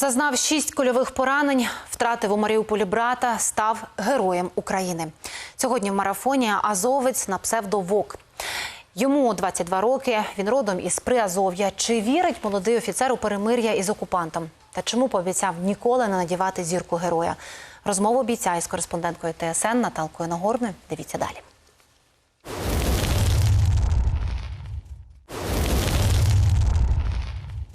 Зазнав шість кульових поранень, втратив у Маріуполі брата, став героєм України. Сьогодні в марафоні азовець на псевдо Вок. Йому 22 роки. Він родом із Приазов'я. Чи вірить молодий офіцер у перемир'я із окупантом? Та чому пообіцяв ніколи не надівати зірку героя? Розмову бійця із кореспонденткою ТСН Наталкою Нагорною. Дивіться далі.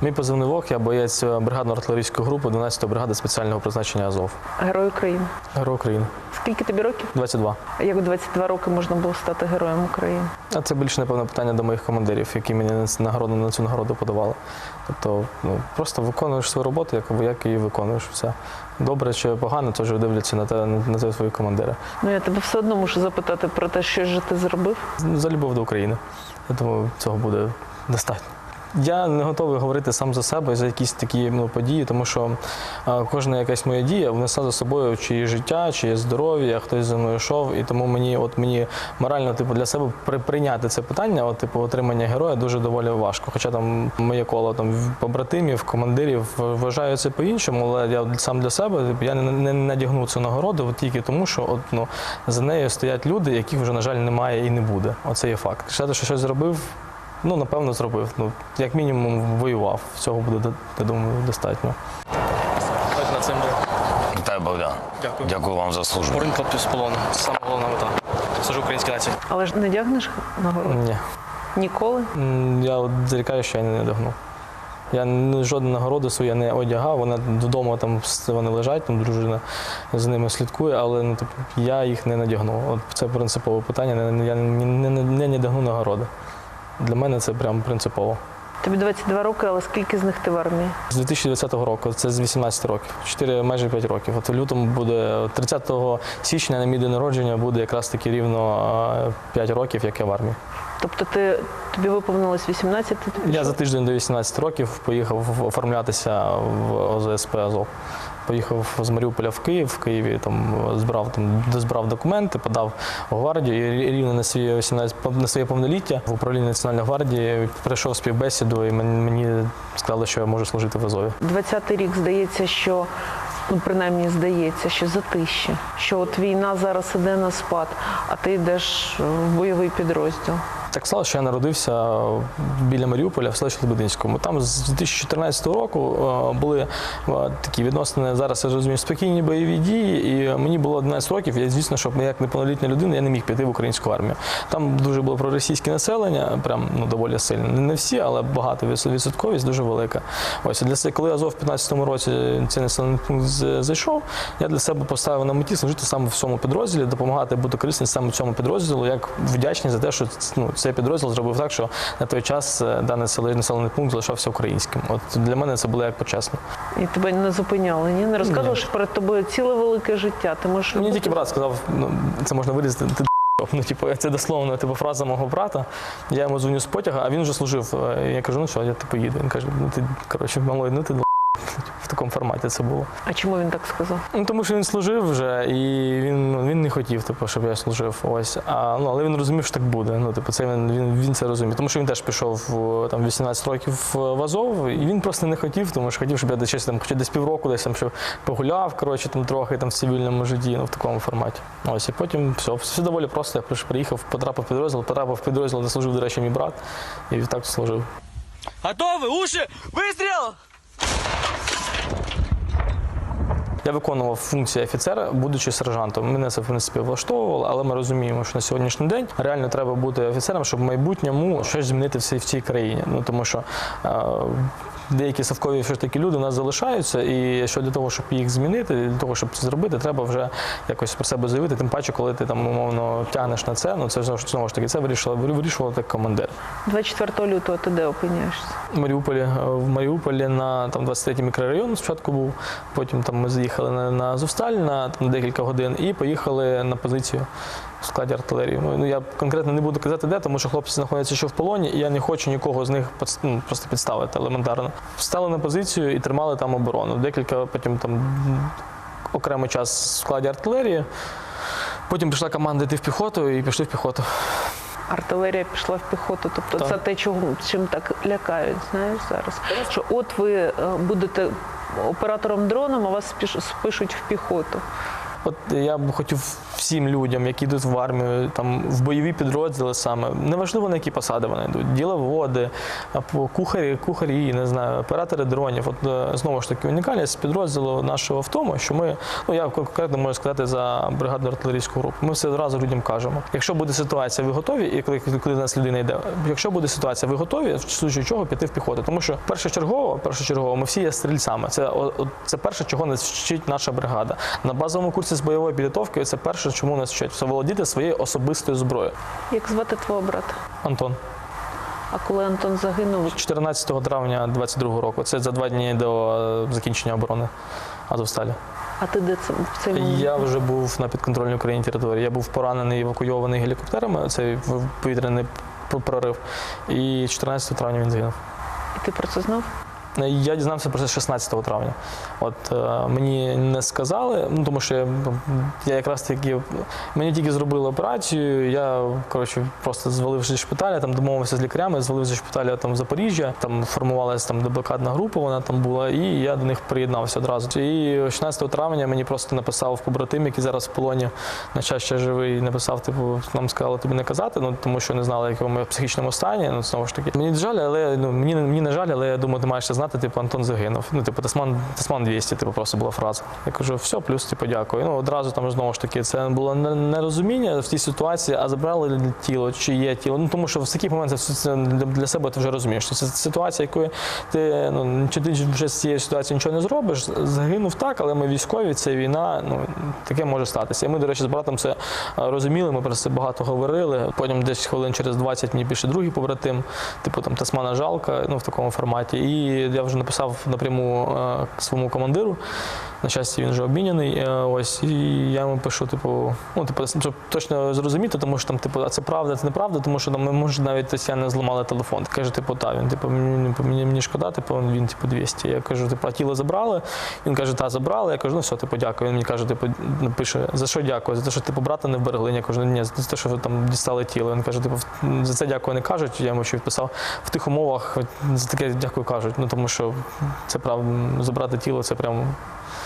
Мій позивний Вог, я боєць бригадно-артилерійської групи 12-ї бригади спеціального призначення Азов. Герой України. Герой України. Скільки тобі років? 22. Як у 22 роки можна було стати героєм України? А це більше, напевно, питання до моїх командирів, які мені на цю нагороду, на цю нагороду подавали. Тобто, ну, просто виконуєш свою роботу, як, як її виконуєш. Все. Добре чи погано, то вже дивляться на те, на те твої командири. Ну я тебе все одно мушу запитати про те, що ж ти зробив. За любов до України. Я думаю, цього буде достатньо. Я не готовий говорити сам за себе за якісь такі ну, події, тому що а, кожна якась моя дія внесла за собою чиє життя, чиє здоров'я, хтось за мною йшов. І тому мені, от мені морально, типу, для себе при- прийняти це питання, от, типу, отримання героя дуже доволі важко. Хоча там моє коло там побратимів, командирів вважаю це по-іншому, але я сам для себе типу, я не, не надягну цю нагороду от тільки тому, що от, ну, за нею стоять люди, яких вже, на жаль, немає і не буде. Оце є факт. Сказати, що щось зробив. Ну, напевно, зробив. Ну, як мінімум, воював. Цього буде, я думаю, достатньо. на цим Вітаю, Богдан. Дякую. Дякую вам за службу. Порин хлопців з полону. Це саме головна мета. Служу українській нації. Але ж не дягнеш нагороду? Ні. Ніколи? Я от зарікаю, що я не надягну. Я жодну нагороду свою не одягав, вона додому там вони лежать, там дружина за ними слідкує, але ну, типу, я їх не надягну. От це принципове питання. Я не, не, не, не надягну нагороди. Для мене це прям принципово. Тобі 22 роки, але скільки з них ти в армії? З 2020 року, це з 18 років, 4, майже 5 років. От у лютому буде 30 січня на мій день народження буде якраз таки рівно 5 років, як я в армії. Тобто ти тобі виповнилось 18, ти Я за тиждень до 18 років поїхав оформлятися в ОЗСП Азов. Поїхав з Маріуполя в Київ, в Києві там збрав там дозбрав документи, подав у гвардію і рівно на своє 18, на своє повноліття в управління Національної гвардії прийшов співбесіду і мені сказали, що я можу служити в Азові. 20-й рік здається, що ну принаймні здається, що затище, що от війна зараз іде на спад, а ти йдеш в бойовий підрозділ. Так сталося, що я народився біля Маріуполя в селищі Лебединському. Там з 2014 року е, були е, такі відносини, зараз я розумію, спокійні бойові дії. І мені було 11 років. Я, звісно, щоб як неповнолітня людина, я не міг піти в українську армію. Там дуже було проросійське населення, прям ну доволі сильно. Не всі, але багато відсо- відсотковість дуже велика. Ось для себе, коли Азов в 15-му році цей населений пункт зайшов, я для себе поставив на меті служити саме в цьому підрозділі, допомагати бути корисним саме цьому підрозділу, як вдячний за те, що ну, цей підрозділ зробив так, що на той час е, даний населений пункт залишався українським. От для мене це було як почесно. І тебе не зупиняли, ні? Не розказували, Ні. що перед тобою ціле велике життя. Ти можеш Мені тільки брат сказав, ну це можна вирізати. Ти Ну, типу, це дословно типу, фраза мого брата. Я йому дзвоню з потяга, а він вже служив. Е, Я кажу, ну що, я типу їду. Він каже, ну ти коротше, малой, ну ти д***». В такому форматі це було. А чому він так сказав? Ну тому що він служив вже, і він, він не хотів, типу, щоб я служив. Ось. А, ну, але він розумів, що так буде. Ну, типу, це він, він, він це розумів. Тому що він теж пішов там 18 років в Азов, і він просто не хотів, тому що хотів, щоб я десь там, хоча десь півроку десь там, щоб погуляв, коротше, там трохи там в цивільному житті, ну в такому форматі. Ось, і потім все, все доволі просто. Я приїхав, потрапив в підрозділ, потрапив в підрозділ, де служив, до речі, мій брат, і так служив. Готові? Уші! Вистріл! Я виконував функції офіцера, будучи сержантом. Мене це в принципі влаштовувало, але ми розуміємо, що на сьогоднішній день реально треба бути офіцером, щоб в майбутньому щось змінити в цій, в цій країні. Ну тому що е, деякі совкові все ж таки люди у нас залишаються, і що для того, щоб їх змінити, для того, щоб це зробити, треба вже якось про себе заявити. Тим паче, коли ти там умовно тягнеш на це, ну це знову ж- знову ж таки це вирішував вирішував так командир. 24 лютого ти де опиняєшся? В Маріуполі, е, в Маріуполі на там 23-й мікрорайон спочатку був. Потім там ми заїхали на, на Азовсталь на там, декілька годин і поїхали на позицію в складі артилерії. Ну, ну, я конкретно не буду казати, де, тому що хлопці знаходяться ще в полоні, і я не хочу нікого з них ну, просто підставити елементарно. Встали на позицію і тримали там оборону. Декілька потім там окремий час в складі артилерії. Потім прийшла команда йти в піхоту і пішли в піхоту. Артилерія пішла в піхоту. Тобто Так. це те, чого чим так лякають, знаєш зараз. Що от ви е, будете оператором дроном, а вас спишуть в піхоту. От я б хотів всім людям, які йдуть в армію, там в бойові підрозділи саме, неважливо на які посади вони йдуть, діловоди, кухарі, кухарі, не знаю, оператори дронів. От е, знову ж таки унікальність підрозділу нашого в тому, що ми, ну я конкретно можу сказати за бригадну артилерійську групу. Ми все одразу людям кажемо. Якщо буде ситуація, ви готові, і коли, коли нас людина йде, якщо буде ситуація, ви готові, в случаю чого піти в піхоту. Тому що першочергово, першочергово, ми всі є стрільцями. Це це перше, чого нас вчить наша бригада. На базовому курсі з бойової підготовки це перше, чому нас вчать це володіти своєю особистою зброєю. Як звати твого брата? Антон, А коли Антон загинув, 14 травня 22 року. Це за два дні до е, закінчення оборони Азовсталі. а ти де це в цей момент? Я вже був на підконтрольній Україні території. Я був поранений, евакуйований гелікоптерами. Це повітряний прорив. І 14 травня він загинув. І ти про це знав? Я дізнався про це 16 травня. От е, мені не сказали, ну тому що я, я якраз таки мені тільки зробили операцію. Я коротше просто звалився зі шпиталя, там домовився з лікарями, звалив зі шпиталя там в Запоріжжя. Там формувалася там деблокадна група, вона там була, і я до них приєднався одразу. І 16 травня мені просто написав побратим, який зараз в полоні на час ще живий. Написав, типу, нам сказали тобі не казати, ну тому що не знали, в якому я психічному стані. Ну знову ж таки, мені жаль, але ну мені мені не жаль, але я думаю, ти маєш це знати. Типу, Антон загинув. Ну, типу, Тасман, Тасман 200, типу, просто була фраза. Я кажу, все, плюс, типу, дякую. Ну одразу там знову ж таки це було нерозуміння в тій ситуації, а забрали тіло, чи є тіло. Ну тому що в таких моментах це- для себе ти вже розумієш. що Це ситуація, якої ти ну чи ти вже з цієї ситуації нічого не зробиш. Загинув так, але ми військові, це війна. Ну таке може статися. І ми, до речі, з братом це розуміли. Ми про це багато говорили. Потім десь хвилин через 20 мені пише другий побратим, типу там Тасмана Жалка, ну в такому форматі. І я вже написав напряму е, своєму командиру. На щастя, він вже обміняний. е, Ось і я йому пишу, типу, ну типу, щоб точно зрозуміти, тому що там, типу, а це правда, це неправда, тому що там ми може навіть росіяни зламали телефон. Каже, типу, та він типу, мені, мені, мені шкода, типу, він типу 200. Я кажу, типу, а тіло забрали. Він каже, та забрали. Я кажу, ну все, типу, дякую. Він мені каже, типу, пише, за що дякую? За те, що типу брата не вберегли. Я кажу, ні, за те, що там дістали тіло. Він каже, типу, за це дякую не кажуть. Я йому ще відписав в тих умовах. За таке дякую кажуть. Ну тому що це правда, забрати тіло, це прямо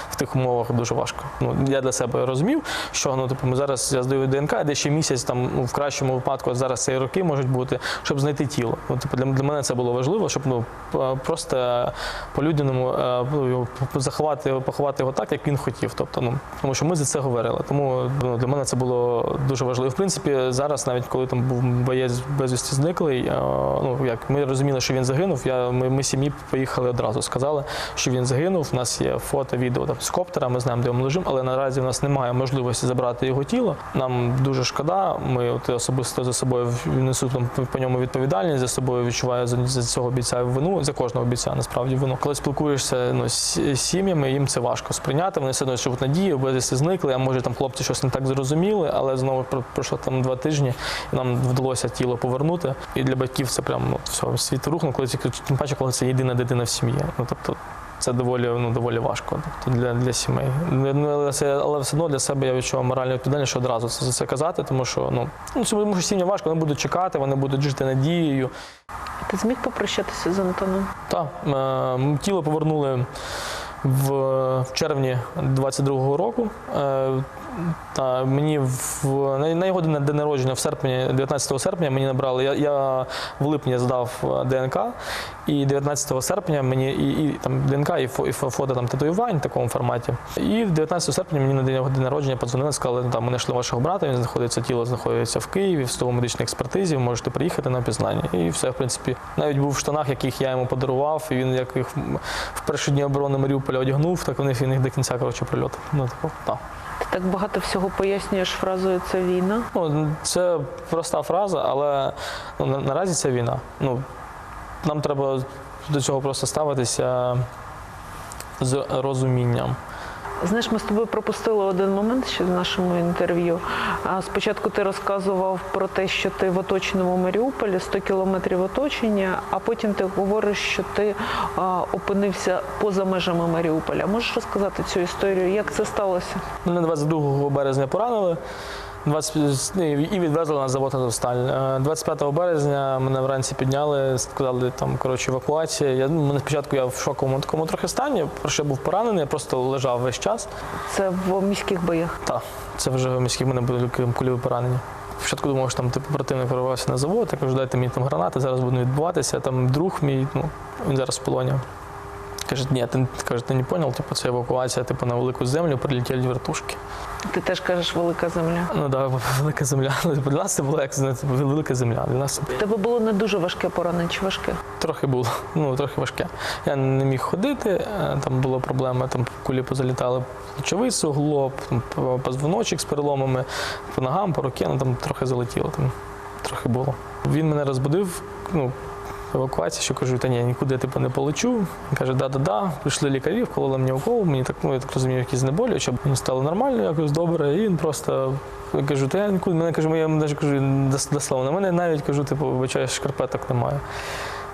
в тих умовах дуже важко. Ну я для себе розумів, що ну типу ми зараз я здаю ДНК, де ще місяць там ну, в кращому випадку, зараз це і роки можуть бути, щоб знайти тіло. Ну, типу, для, для мене це було важливо, щоб ну просто по-людяному е, ну, заховати, поховати його так, як він хотів. Тобто, ну тому що ми за це говорили. Тому ну, для мене це було дуже важливо. В принципі, зараз, навіть коли там був боєць безвісті зниклий, е, ну як ми розуміли, що він загинув. Я ми, ми сім'ї поїхали одразу. Сказали, що він загинув. У нас є фото, відео з коптера. Ми знаємо, де ми лежимо, але наразі в нас немає можливості забрати його тіло. Нам дуже шкода. Ми от особисто за собою несу там по ньому відповідальність, за собою відчуваю за, цього бійця вину, за кожного бійця насправді вину. Коли спілкуєшся ну, з сім'ями, їм це важко сприйняти. Вони все одно живуть надії, безвісти зникли. А може там хлопці щось не так зрозуміли, але знову пройшло там два тижні, і нам вдалося тіло повернути. І для батьків це прям ну, все, світ рухнув, коли тим паче, коли це єдина дитина в сім'ї. Ну тобто. Це доволі ну доволі важко тобто для, для сімей. Ну, Але, це, але все одно для себе я відчував моральну відповідальність, що одразу це це казати, тому що ну ну тому що сім'я важко, вони будуть чекати, вони будуть жити надією. Ти зміг попрощатися з Антоном? Так, е, тіло повернули в, в червні 22-го року. Е, та мені в на, його день народження в серпні, 19 серпня мені набрали. Я, я в липні здав е, ДНК, і 19 серпня мені і, і там ДНК, і, фо, і фото там татуювань в такому форматі. І 19 серпня мені на день його день народження подзвонили, сказали, там ми знайшли вашого брата, він знаходиться, тіло знаходиться в Києві, в судово медичній експертизі, можете приїхати на опізнання. І все, в принципі, навіть був в штанах, яких я йому подарував, і він як їх в перші дні оборони Маріуполя одягнув, так вони їх до кінця коротше прильот. Ну типу, так. Ти так багато всього пояснюєш фразою це війна. Ну, це проста фраза, але ну, на- наразі це війна. Ну, нам треба до цього просто ставитися з розумінням. Знаєш, ми з тобою пропустили один момент ще в нашому інтерв'ю. Спочатку ти розказував про те, що ти в оточеному Маріуполі, 100 кілометрів оточення, а потім ти говориш, що ти опинився поза межами Маріуполя. Можеш розказати цю історію? Як це сталося? Мене 22 березня поранили. 20, ну, і відвезли на завод Азовсталь. Е, 25 березня мене вранці підняли, сказали там коротше евакуація. Я ну, мене спочатку я в шоковому такому трохи стані, про що я був поранений, я просто лежав весь час. Це в міських боях. Так, це вже в міських мене були кульові поранення. Спочатку думав, що там типу противник вирвався на завод, я кажу, дайте мені там гранати, зараз будуть відбуватися. Там друг мій, ну він зараз в полоні. Каже, ні, ти каже, ти не поняв, типу, це евакуація, типу, на велику землю прилетіли вертушки. Ти теж кажеш велика земля. Ну так, да, велика земля. Для нас це було як велика земля. Для нас тебе було не дуже важке поранення чи важке? трохи було, ну трохи важке. Я не міг ходити, е, там була проблема, там кулі позалітали плечовий суглоб, позвоночок з переломами, по ногам, по руки, ну там трохи залетіло, там трохи було. Він мене розбудив, ну, евакуація, що кажу, та ні, нікуди я типу не полечу. Він каже, да-да-да, прийшли лікарі, вкололи мені укол, мені так, ну, я так розумію, якісь знеболюючі, щоб мені стало нормально, якось добре. І він просто я кажу, та я нікуди, мене кажу, я йому навіть кажу, на мене навіть кажу, типу, вибачаю, шкарпеток немає.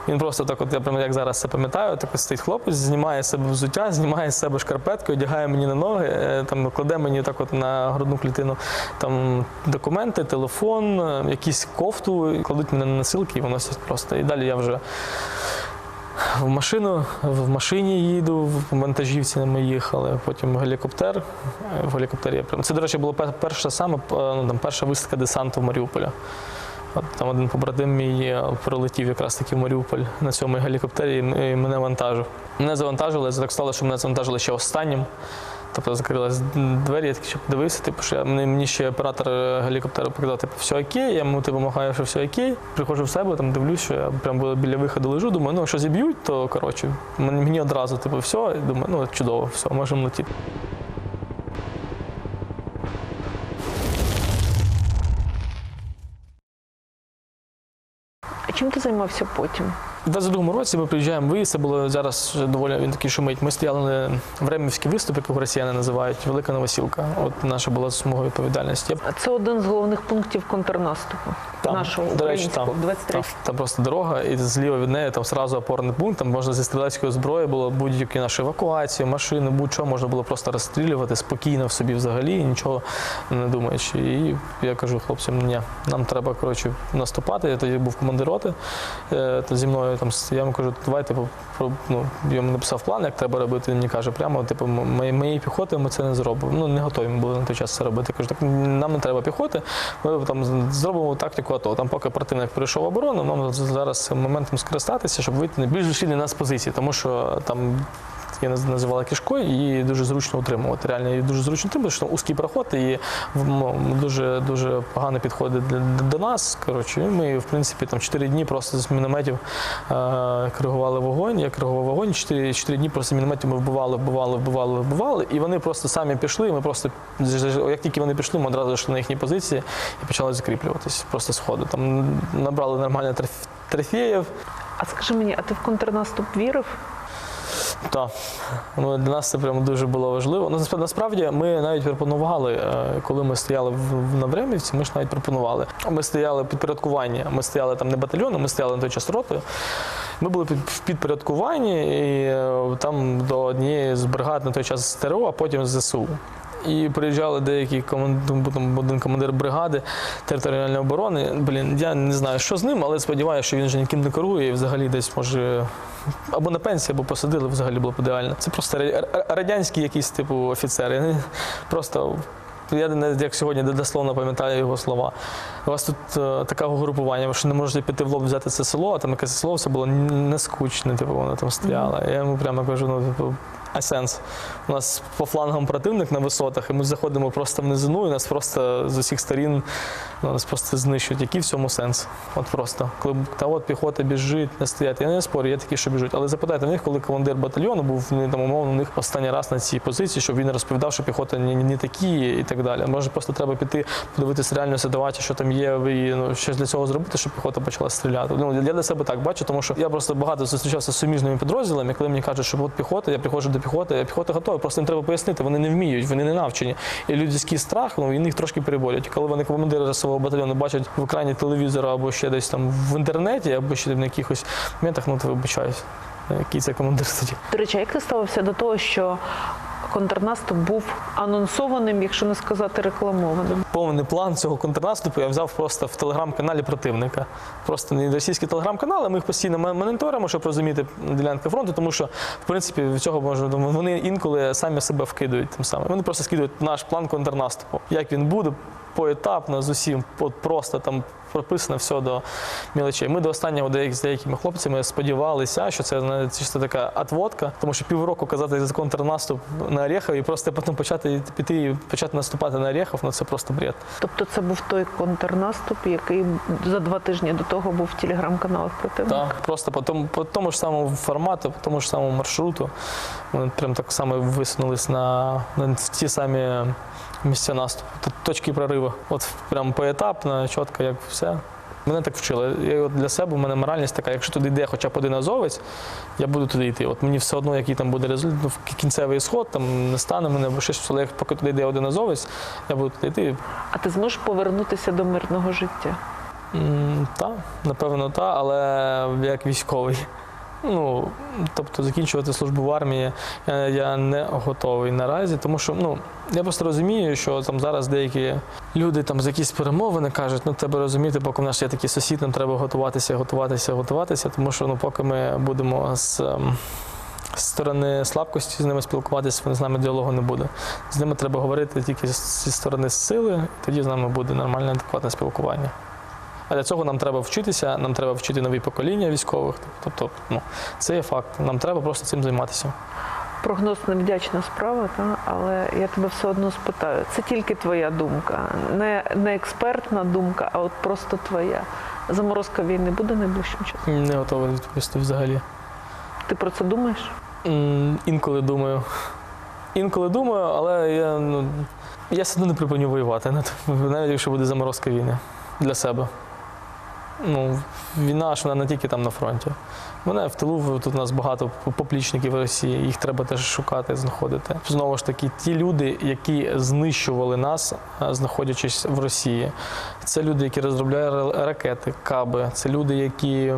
Він просто так, от я прямо як зараз це пам'ятаю, так стоїть хлопець, знімає з себе взуття, знімає з себе шкарпетку, одягає мені на ноги, е, там кладе мені так от на грудну клітину там документи, телефон, е, якісь кофту, кладуть мене на носилки і виносять просто. І далі я вже в машину, в машині їду, в вантажівці ми їхали, потім гелікоптер. Е, В гелікоптері я прям. Це, до речі, була перша саме ну, там, перша висадка десанту в Маріуполя. Там один побратим мій е, прилетів якраз таки в Маріуполь на цьому гелікоптері і мене вантажив. Мене завантажили, так стало, що мене завантажили ще останнім. Тобто закрились двері, я такий ще подивився, типу, що я, мені, ще оператор е, гелікоптера показав, типу, все окей, я йому типу, махаю, що все окей. Приходжу в себе, там дивлюсь, що я прям була біля виходу лежу, думаю, ну якщо зіб'ють, то коротше, мені одразу, типу, все, і думаю, ну чудово, все, можемо летіти. Чим ти займався потім? У 22-му році ми приїжджаємо в виїзд, це було зараз доволі він такий шумить. Ми стояли на времівський виступ, як його росіяни називають, Велика Новосілка. От наша була смуга відповідальності. А Це один з головних пунктів контрнаступу Там, нашого до речі, там, 23 Там, там просто дорога, і зліва від неї там сразу опорний пункт. Там можна зі стрілецької зброї було будь-які наші евакуації, машини, будь-що можна було просто розстрілювати спокійно в собі взагалі, нічого не думаючи. І я кажу хлопцям, ні, нам треба коротше наступати. Я тоді був командир роти, е, то зі мною там я йому кажу, давайте типу, ну, я йому написав план, як треба робити. Він мені каже, прямо типу, моєї моєї піхоти ми це не зробимо. Ну не готові ми були на той час це робити. Я кажу, так нам не треба піхоти. Ми там зробимо тактику АТО. Там, поки противник прийшов оборону, нам зараз моментом скористатися, щоб вийти на більш зусильні нас позиції, тому що там. Я наз- називала кишкою, її дуже зручно утримувати. Реально її дуже зручно утримувати, що там узький проход і дуже дуже погано підходить до, до нас. Коротше, ми, в принципі, там 4 дні просто з мінометів е, коригували вогонь. Я коригував вогонь. 4, 4 дні просто мінометів ми вбивали, вбивали, вбивали, вбивали. І вони просто самі пішли. Ми просто як тільки вони пішли, ми одразу йшли на їхні позиції і почали закріплюватись просто сходу. Там набрали нормально трофеїв. А скажи мені, а ти в контрнаступ вірив? Так, ну, для нас це прямо дуже було важливо. Ну, насправді- ми навіть пропонували, е, коли ми стояли в, в Навремівці, ми ж навіть пропонували. Ми стояли в підпорядкуванні, ми стояли там не батальйоном, ми стояли на той час ротою. Ми були в підпорядкуванні і е, там до однієї з бригад на той час з ТРО, а потім з ЗСУ. І приїжджали деякі команд... там один командир бригади територіальної оборони. Блін, я не знаю, що з ним, але сподіваюся, що він вже ніким не керує і взагалі десь може або на пенсії, або посадили, взагалі було б ідеально. Це просто ра- ра- радянські якісь типу офіцери. Просто. Я навіть як сьогодні дословно пам'ятаю його слова. У вас тут е, таке групування, ви що не можете піти в лоб взяти це село, а там якесь село все було не скучне, типу, воно там стояло. Я йому прямо кажу, ну, типу, а сенс? У нас по флангам противник на висотах, і ми заходимо просто в низину, і нас просто з усіх сторін ну, нас просто знищують. Який в цьому сенс? От просто. Коли та от піхота біжить, не стоять. Я не спорю, є такі, що біжуть. Але запитайте в них, коли командир батальйону був вони там умовно у них останній раз на цій позиції, щоб він розповідав, що піхота не, не такі і так далі. Може, просто треба піти подивитися реальну ситуацію, що там є, і ну, щось для цього зробити, щоб піхота почала стріляти. Ну я для себе так бачу, тому що я просто багато зустрічався з суміжними підрозділами, коли мені кажуть, що от піхота, я приходжу до піхоти, піхота готова. Просто їм треба пояснити, вони не вміють, вони не навчені. І людський страх, ну він їх трошки переболять. Коли вони командири свого батальйону бачать в екрані телевізора або ще десь там в інтернеті, або ще на якихось моментах, ну то вибачаюсь. Який це командир тоді? До речі, як ти ставився до того, що контрнаступ був анонсованим, якщо не сказати рекламованим. Повний план цього контрнаступу я взяв просто в телеграм-каналі противника. Просто не російський телеграм-канал, а ми їх постійно мо- моніторимо, щоб розуміти ділянки фронту, тому що в принципі в цього можна вони інколи самі себе вкидують тим самим. Вони просто скидують наш план контрнаступу. Як він буде поетапно з усім, от просто там прописано все до мілочей. Ми до останнього з деякими хлопцями сподівалися, що це чисто така отводка, тому що півроку казати за контрнаступ на Орєхов і просто потім почати піти і почати наступати на Орєхов, ну це просто бред. Тобто це був той контрнаступ, який за два тижні до того був в телеграм-каналах противника. Так, просто по тому, по тому ж самому формату, по тому ж самому маршруту. Вони прям так само висунулись на, на ті самі місця наступу. Точки прориву. От прям поетапно, чітко, як все. Мене так вчили. Я от для себе у мене моральність така, якщо туди йде хоча б один азовець, я буду туди йти. От мені все одно, який там буде результат, ну, кінцевий ісход, там не стане мене, бо щось, але як поки туди йде один азовець, я буду туди йти. А ти зможеш повернутися до мирного життя? Так, Та, напевно, так, але як військовий. Ну, тобто закінчувати службу в армії я, я не готовий наразі, тому що ну, я просто розумію, що там зараз деякі люди там з якісь перемовини кажуть, ну треба розуміти, поки в нас є такий сусід, нам треба готуватися, готуватися, готуватися, тому що ну, поки ми будемо з. ем, з сторони слабкості з ними спілкуватися, вони з нами діалогу не буде. З ними треба говорити тільки зі сторони сили, тоді з нами буде нормальне, адекватне спілкування. А для цього нам треба вчитися, нам треба вчити нові покоління військових. Тобто, ну, це є факт. Нам треба просто цим займатися. Прогноз невдячна справа, та? але я тебе все одно спитаю. Це тільки твоя думка, не, не експертна думка, а от просто твоя. Заморозка війни буде найближчим часом. Не готовий відповісти взагалі. Ти про це думаєш? М, Інколи думаю. Інколи думаю, але я, ну, я все одно не припиню воювати, навіть- навіть якщо буде заморозка війни для себе. Ну, війна ж вона не тільки там на фронті. Мене в тилу тут у нас багато поплічників в Росії, їх треба теж шукати, знаходити. Знову ж таки, ті люди, які знищували нас, знаходячись в Росії, це люди, які розробляли ракети, каби, це люди, які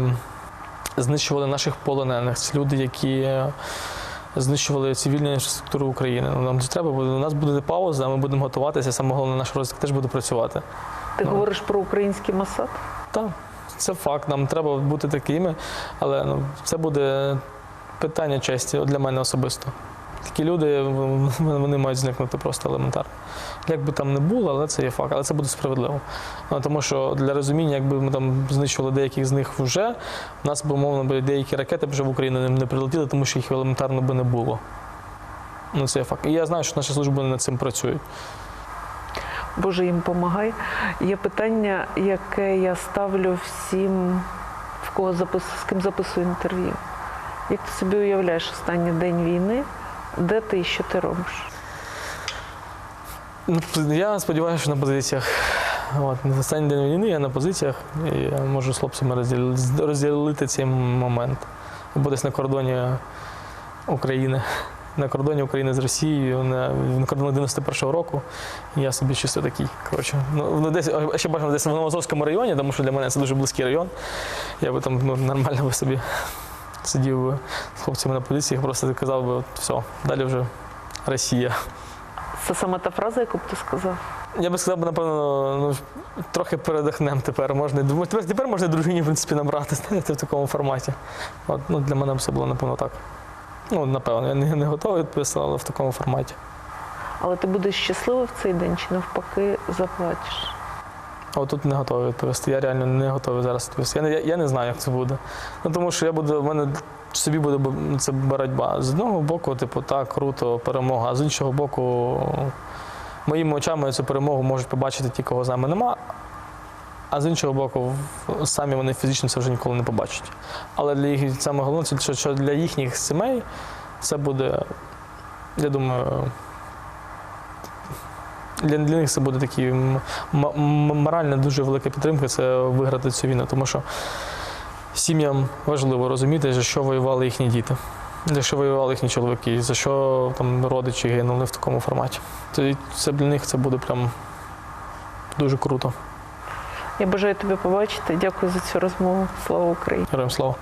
знищували наших полонених, це люди, які е, знищували цивільну інфраструктуру України. Ну, Нам треба буде, у нас буде пауза, ми будемо готуватися. Саме головне, наш розвиток теж буде працювати. Ти Ну. говориш про український Масад? Так, це факт. Нам треба бути такими, але ну, це буде питання честі для мене особисто. Такі люди вони мають зникнути просто елементарно. Як би там не було, але це є факт, але це буде справедливо. Тому що для розуміння, якби ми там знищували деяких з них вже, у нас б, умовно, би деякі ракети вже в Україну не прилетіли, тому що їх елементарно би не було. Ну, це є факт. І я знаю, що наші служби над цим працюють. Боже, їм помагай. Є питання, яке я ставлю всім, в кого запис... з ким записую інтерв'ю. Як ти собі уявляєш останній день війни, де ти і що ти робиш? Ну, Я сподіваюся, що на позиціях. От, на останній день війни я на позиціях і я можу з хлопцями розділ- розділити цей момент. Або десь на кордоні України. На кордоні України з Росією, на, на кордоні 91-го року. Я собі чисто такий. Коротше, ну, ну, десь, ще бажано десь в Новозовському районі, тому що для мене це дуже близький район. Я би там ну, нормально би собі сидів би з хлопцями на позиціях, просто казав би, от, все, далі вже Росія. Це саме та фраза, яку б ти сказав? Я би сказав, напевно, ну, трохи передихнемо тепер. Можна, тепер, тепер можна дружині, в принципі, набрати, знаєте, в такому форматі. От, ну, для мене б це було, напевно, так. Ну, напевно, я не, не готовий відповісти, але в такому форматі. Але ти будеш щасливий в цей день чи навпаки заплачеш? А тут не готовий відповісти. Я реально не готовий зараз відповісти. Я не, я, я не знаю, як це буде. Ну, тому що я буду, в мене собі буде ну, це боротьба. З одного боку, типу, так, круто, перемога, а з іншого боку, моїми очами цю перемогу можуть побачити ті, кого з нами нема. А з іншого боку, самі вони фізично це вже ніколи не побачать. Але для їх саме головне, що для їхніх сімей це буде, я думаю, для, для них це буде м- морально дуже велика підтримка це виграти цю війну, тому що сім'ям важливо розуміти, за що воювали їхні діти, за що воювали їхні чоловіки, за що там родичі гинули в такому форматі. То це для них це буде прям дуже круто. Я бажаю тебе побачити. Дякую за цю розмову. Слава Україні! Героям слава.